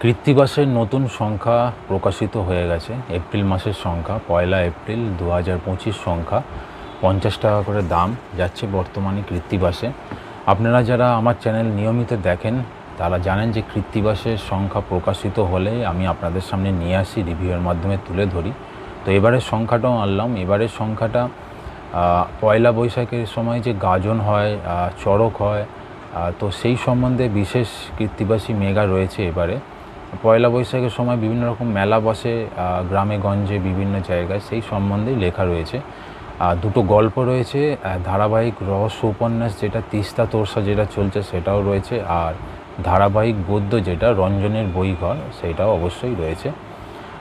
কৃত্তিবাসের নতুন সংখ্যা প্রকাশিত হয়ে গেছে। এপ্রিল মাসের সংখ্যা, পয়লা এপ্রিল দু হাজার পঁচিশ সংখ্যা, পঞ্চাশ টাকা করে দাম যাচ্ছে বর্তমানে কৃত্তিবাসে আপনারা যারা আমার চ্যানেল নিয়মিত দেখেন, তারা জানেন যে কৃত্তিবাসের সংখ্যা প্রকাশিত হলে আমি আপনাদের সামনে নিয়ে আসি রিভিউয়ের মাধ্যমে তুলে ধরি। তো এবারের সংখ্যাটাও আনলাম। এবারের সংখ্যাটা পয়লা বৈশাখের সময় যে গাজন হয় চড়ক হয় তো সেই সম্বন্ধে বিশেষ কৃত্তিবাসী মেগা রয়েছে এবারে। পয়লা বৈশাখের সময় বিভিন্ন রকম মেলা বসে গ্রামে, গঞ্জে, বিভিন্ন জায়গায় সেই সম্বন্ধেই লেখা রয়েছে। আর দুটো গল্প রয়েছে ধারাবাহিক রহস্য উপন্যাস যেটা তিস্তা তোরসা যেটা চলছে সেটাও রয়েছে, আর ধারাবাহিক গদ্য যেটা রঞ্জনের বইঘর সেটাও অবশ্যই রয়েছে।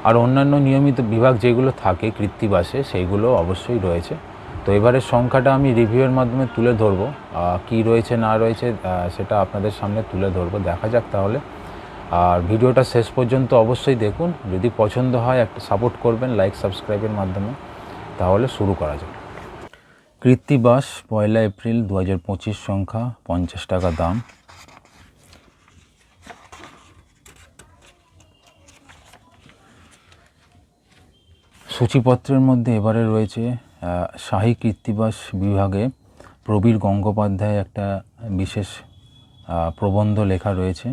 আর অন্যান্য নিয়মিত বিভাগ যেগুলো থাকে কৃত্তিবাসে সেইগুলো অবশ্যই রয়েছে। তো এবারের সংখ্যাটা আমি রিভিউয়ের মাধ্যমে তুলে ধরবো কী রয়েছে না রয়েছে সেটা আপনাদের সামনে তুলে ধরবো। দেখা যাক তাহলে। আর ভিডিওটা শেষ পর্যন্ত অবশ্যই দেখুন। যদি পছন্দ হয়, একটা সাপোর্ট করবেন লাইক সাবস্ক্রাইবের মাধ্যমে। তাহলে শুরু করা যাক। কৃত্তিবাস পয়লা এপ্রিল দু হাজার পঁচিশ সংখ্যা, পঞ্চাশ টাকা দাম। সূচিপত্রের মধ্যে এবারে রয়েছে শাহী কৃত্তিবাস বিভাগে প্রবীর গঙ্গোপাধ্যায় একটা বিশেষ প্রবন্ধ লেখা রয়েছে।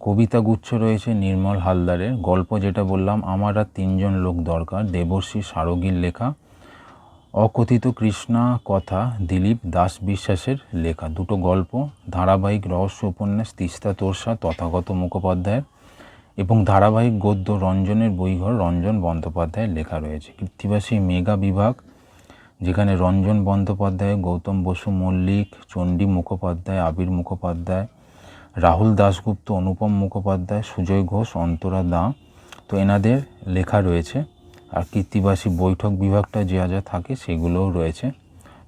কবিতা গুচ্ছ রয়েছে নির্মল হালদারের। গল্প যেটা বললাম, আমার আর তিনজন লোক দরকার, দেবর্ষী সারগীর লেখা, অকথিত কৃষ্ণা কথা, দিলীপ দাস বিশ্বাসের লেখা। দুটো গল্প, ধারাবাহিক রহস্য উপন্যাস, তিস্তা তোরসা, তথাগত মুখোপাধ্যায়ের এবং ধারাবাহিক গদ্য রঞ্জনের বইঘর, রঞ্জন বন্দ্যোপাধ্যায়ের লেখা রয়েছে। কৃত্তিবাসী মেগা বিভাগ, যেখানে রঞ্জন বন্দ্যোপাধ্যায়, গৌতম বসু মল্লিক, চণ্ডী মুখোপাধ্যায়, আবির মুখোপাধ্যায় রাহুল দাশগুপ্ত, অনুপম মুখোপাধ্যায়, সুজয় ঘোষ, অন্তরা দা। তো এনাদের লেখা রয়েছে। আর কৃত্তিবাসী বৈঠক বিভাগটা যা যা থাকে সেগুলোও রয়েছে।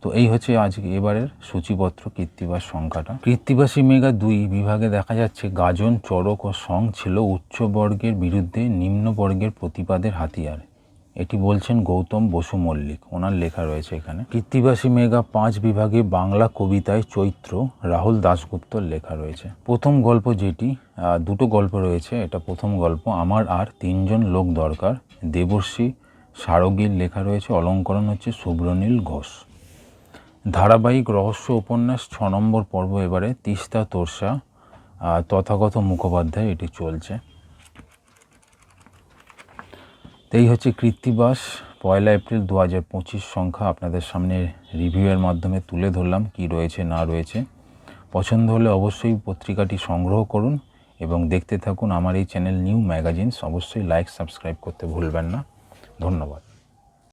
তো এই হচ্ছে আজকে এবারের সূচিপত্র কৃত্তিবাস সংখ্যাটা। কৃত্তিবাসী মেগা দুই বিভাগে দেখা যাচ্ছে গাজন, চড়ক ও সং ছিল উচ্চবর্গের বিরুদ্ধে নিম্নবর্গের প্রতিবাদের হাতিয়ার। এটি বলছেন গৌতম বসু মল্লিক। ওনার লেখা রয়েছে এখানে। কৃত্তিবাসী মেগা পাঁচ বিভাগে বাংলা কবিতায় চৈত্র, রাহুল দাশগুপ্তর লেখা রয়েছে। প্রথম গল্প যেটি দুটো গল্প রয়েছে। এটা প্রথম গল্প, আমার আর তিনজন লোক দরকার। দেবর্ষী সারগীর লেখা রয়েছে, অলঙ্করণ হচ্ছে সুব্রনীল ঘোষ। ধারাবাহিক রহস্য উপন্যাস ছ নম্বর পর্ব এবারে তিস্তা তোরসা তথাগত মুখোপাধ্যায় এটি চলছে। এই হচ্ছে কৃত্তিবাস। পয়লা এপ্রিল দু হাজার পঁচিশ সংখ্যা আপনাদের সামনে রিভিউয়ের মাধ্যমে তুলে ধরলাম, কি রয়েছে, না রয়েছে। পছন্দ হলে অবশ্যই পত্রিকাটি সংগ্রহ করুন এবং দেখতে থাকুন আমার এই চ্যানেল নিউ ম্যাগাজিনস। অবশ্যই লাইক, সাবস্ক্রাইব করতে ভুলবেন না। ধন্যবাদ।